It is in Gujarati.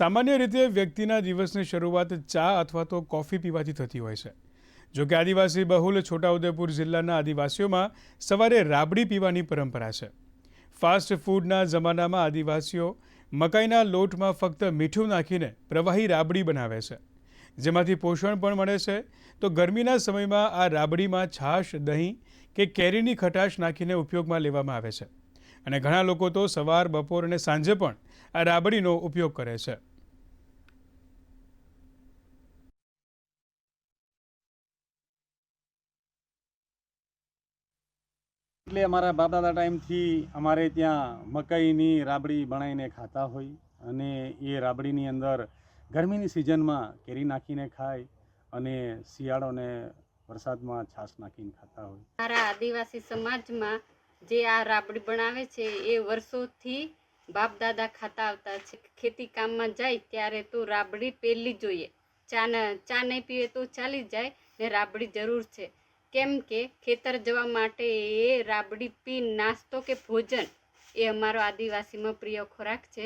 સામાન્ય રીતે વ્યક્તિના દિવસની શરૂઆત ચા અથવા તો કોફી પીવાથી થતી હોય છે. જો કે આદિવાસી બહુલ છોટાઉદેપુર જિલ્લાના આદિવાસીઓમાં સવારે રાબડી પીવાની પરંપરા છે. ફાસ્ટ ફૂડના જમાનામાં આદિવાસીઓ મકાઈના લોટમાં ફક્ત મીઠું નાખીને પ્રવાહી રાબડી બનાવે છે. જેમાંથી પોષણ પણ મળે છે. તો ગરમીના સમયમાં આ રાબડીમાં છાશ, દહીં કે કેરીની ખટાશ નાખીને ઉપયોગમાં લેવામાં આવે છે. અને ઘણા લોકો તો સવાર, બપોર અને સાંજે પણ આ રાબડીનો ઉપયોગ કરે છે. એટલે અમારા બાપ દાદા ટાઈમથી અમારે ત્યાં મકાઈની રાબડી બનાવીને ખાતા હોય અને એ રાબડીની અંદર ગરમીની સિઝનમાં કેરી નાખીને ખાય અને શિયાળોને વરસાદમાં છાશ નાખીને ખાતા હોય. મારા આદિવાસી સમાજમાં જે આ રાબડી બનાવે છે, એ વર્ષોથી બાપ દાદા ખાતા આવતા છે. ખેતી કામમાં જાય ત્યારે તો રાબડી પહેલી જોઈએ. ચા ચા નહીં પીવે તો ચાલી જાય ને રાબડી જરૂર છે. કેમ કે ખેતર જવા માટે એ રાબડી પી નાસ્તો કે ભોજન એ અમારો આદિવાસીમાં પ્રિય ખોરાક છે.